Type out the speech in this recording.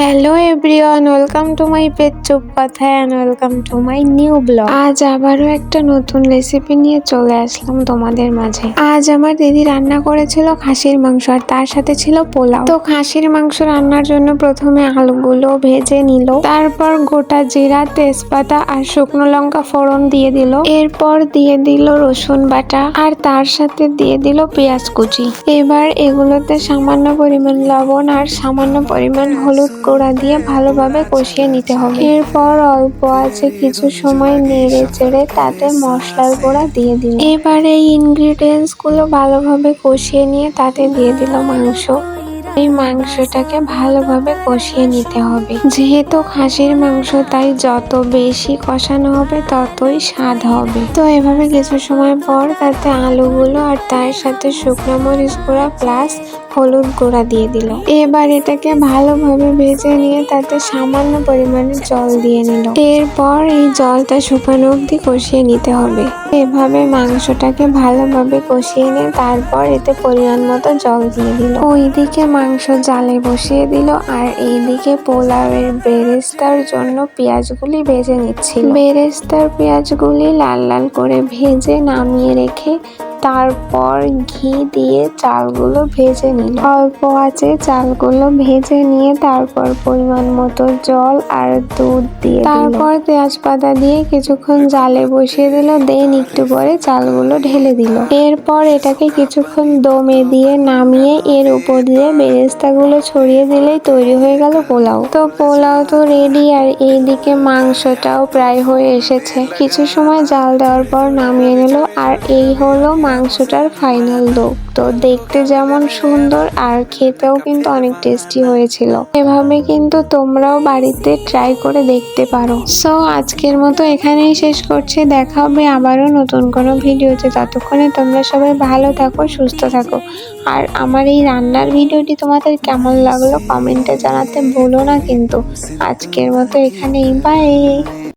Hello everyone welcome to my page Chup Kotha and welcome to my new blog আজ আবারও একটা নতুন recipe নিয়ে চলে আসলাম তোমাদের মাঝে। আজ আমার দিদি রান্না করেছিল খাসির মাংস আর তার সাথে ছিল পোলাও। তো খাসির মাংস রান্নার জন্য প্রথমে আলুগুলো ভেজে নিল, তারপর গোটা জিরা, তেজপাতা আর শুকনো লঙ্কা ফোড়ন দিয়ে দিল। এরপর দিয়ে দিল রসুন বাটা আর তার সাথে দিয়ে দিল পেঁয়াজ কুচি। এবার এগুলোতে সামান্য পরিমাণ লবণ আর সামান্য পরিমাণ হলুদ গুঁড়া দিয়ে ভালোভাবে কষিয়ে নিতে হবে। এরপর অল্প আছে কিছু সময় নেড়ে চেড়ে তাতে মশলার গুঁড়া দিয়ে দিল এবারে ইনগ্রিডিয়েন্টসগুলো ভালোভাবে কষিয়ে নিয়ে তাতে দিয়ে দিল মাংস। এই মাংসটাকে ভালোভাবে কষিয়ে নিতে হবে। যেহেতু খাসির মাংস, তাই যত বেশি কষানো হবে, ততই স্বাদ হবে। তো এভাবে কিছু সময় পর তাতে আলুগুলো আর তার সাথে শুকনো মরিচ গুঁড়া প্লাস হলুদ গুঁড়া দিয়ে দিল। এবার এটাকে ভালোভাবে ভেজে নিয়ে তাতে সামান্য পরিমাণে জল দিয়ে নিল। এরপর এই জলটা শুকানো অবধি কষিয়ে নিতে হবে। এভাবে মাংসটাকে ভালোভাবে কষিয়ে নিয়ে তারপর এতে পরিমাণ মতো জল দিয়ে দিল। ওইদিকে মাংস জালে বসিয়ে দিল আর এইদিকে পোলাওয়ের বেরেস্তার জন্য পেঁয়াজগুলি ভেজে নিচ্ছিল। বেরেস্তার পেঁয়াজগুলি লাল লাল করে ভেজে নামিয়ে রেখে তারপর ঘি দিয়ে চালগুলো ভেজে নিল। অল্প আছে চালগুলো ভেজে নিয়ে তারপর পরিমাণ মতো জল আর দুধ দিয়ে তারপর তেজপাতা দিয়ে কিছুক্ষণ জালে বসিয়ে দিল, দেন একটু পরে চালগুলো ঢেলে দিল। এরপর এটাকে কিছুক্ষণ দমে দিয়ে নামিয়ে এর উপর দিয়ে বেরেস্তাগুলো ছড়িয়ে দিলেই তৈরি হয়ে গেল পোলাও। তো পোলাও তো রেডি আর এইদিকে মাংসটাও প্রায় হয়ে এসেছে। কিছু সময় জাল দেওয়ার পর নামিয়ে নিল আর এই হলো মাংসটার ফাইনাল লুক তো দেখতে যেমন সুন্দর আর খেতেও কিন্তু অনেক টেস্টি হয়েছিল। এভাবে কিন্তু তোমরাও বাড়িতে ট্রাই করে দেখতে পারো। সো আজকের মতো এখানেই শেষ করছি। দেখা হবে আবারও নতুন কোনো ভিডিওতে। ততক্ষণে তোমরা সবাই ভালো থাকো, সুস্থ থাকো। আর আমার এই রান্নার ভিডিওটি তোমাদের কেমন লাগল কমেন্টে জানাতে ভুলো না কিন্তু। আজকের মতো এখানেই বাই